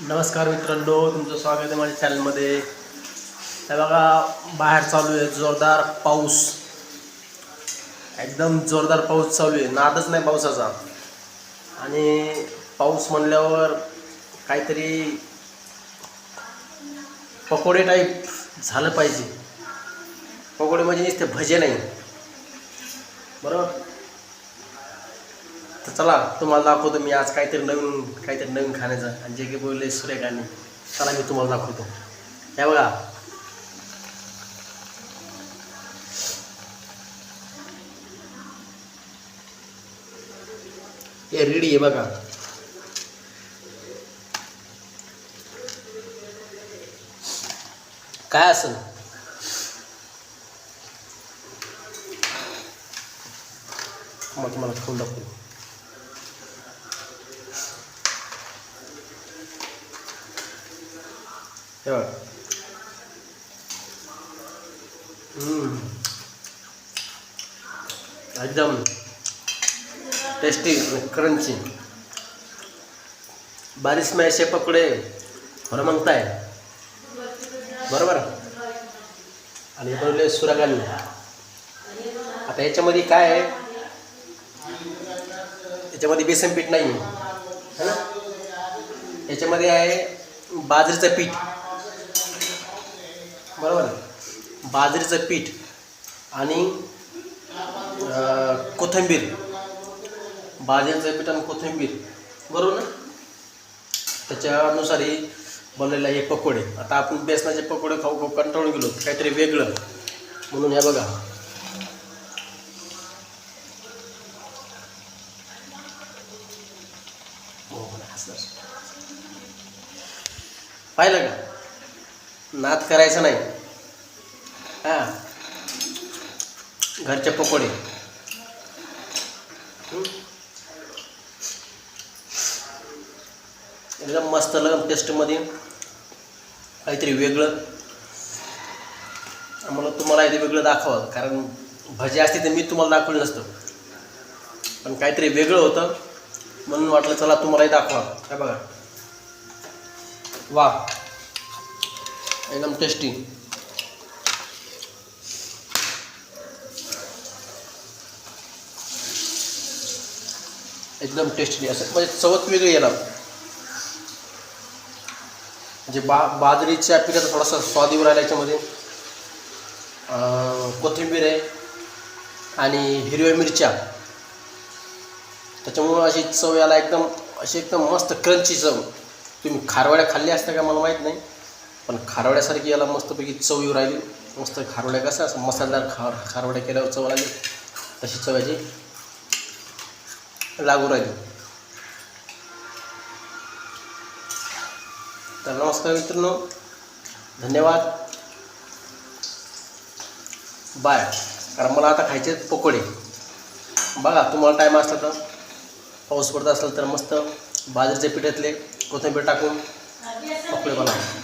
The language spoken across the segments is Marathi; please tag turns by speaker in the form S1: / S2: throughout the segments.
S1: नमस्कार मित्रांनो तुमचं स्वागत आहे माझ्या चॅनलमध्ये हे बघा बाहेर चालू आहे जोरदार पाऊस. एकदम जोरदार पाऊस चालू आहे. नादच नाही पावसाचा. आणि पाऊस म्हणल्यावर काहीतरी पकोडे टाईप झालं पाहिजे. पकोडे म्हणजे नुसते भजे नाही. बरोबर? तर चला तुम्हाला दाखवतो मी आज काहीतरी नवीन काहीतरी नवीन खाण्याचं. आणि जे काही बोलले सूर्यकांनी चला मी तुम्हाला दाखवतो. हे बघा. हे रेडी आहे बघा. काय असेल? मग तुम्हाला खाऊन दाखवतो. हे एकदम टेस्टी क्रंची बारिश में ऐसे पकोडे बरं म्हणताय. बरोबर? आणि बनवले सुरागानी आता याच्यामध्ये काय आहे? याच्यामध्ये बेसन पीठ नाही है ना? याच्यामध्ये आहे बाजरीचं पीठ. बरोबर. बाजरीचं पीठ आणि कोथिंबीर. बाजरीचं पीठ आणि कोथिंबीर. बरोबर ना? त्याच्यानुसार हे बनलेलं हे पकोडे. आता आपण बेसनाचे पकोडे खाऊ खाऊ कंटाळून गेलो. काहीतरी वेगळं. म्हणून हे बघा हो, हो, पाहिलं का? नाद करायचा नाही. हां. घरचे पकोडे. एकदम मस्त लगम टेस्टमध्ये काहीतरी वेगळं. आम्हाला तुम्हाला इथे वेगळं दाखवावं. कारण भजी असते तर मी तुम्हाला दाखवलं नसतं. पण काहीतरी वेगळं होतं. म्हणून वाटलं चला तुम्हालाही दाखवा. काय बघा. वा. एकदम टेस्टी एकदम टेस्टी असं. म्हणजे चवत वेगळी येणार. म्हणजे बा बाजरीच्या पिठाचा थोडासा स्वाद येऊ राहिला याच्यामध्ये. कोथिंबीर आहे आणि हिरव्या मिरच्या. त्याच्यामुळं अशी चव याला एकदम अशी एकदम मस्त क्रंची चव. तुम्ही खारवड्या खाल्ल्या असता का मला माहीत नाही. पण खारवड्यासारखी याला मस्तपैकी चव येऊ राहिली. मस्त खारवड्या कसं असं मसालेदार खा खारवड्या केल्यावर चव लागली तशी चव याची लागू राहिली. तर नमस्कार मित्रांनो. धन्यवाद. बाय. कारण मला आता खायचे आहेत पकोडे. बघा तुम्हाला टाईम असला तर. पाऊस पडत असेल तर मस्त बाजरीच्या पिठातले कोथिंबीर टाकून. पकोडे बनवा.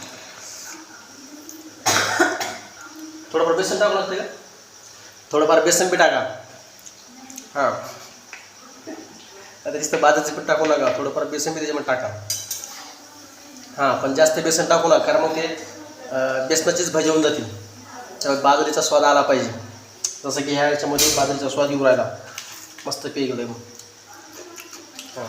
S1: थोडंफार बेसन टाकू लागते का? थोडंफार बेसन बी टाका. हां. आता तिथं बाजाचं पीठ टाकू नका थोडंफार बेसन बी त्याच्यामध्ये टाका. हां पण जास्त बेसन टाकू नका कारण मग ते बेसनाचीच भजी होऊन जातील. त्यामुळे बाजरीचा स्वाद आला पाहिजे. जसं की ह्या याच्यामध्ये बाजरीचा स्वाद येऊ राहिला. मस्त पेग गेलं हां.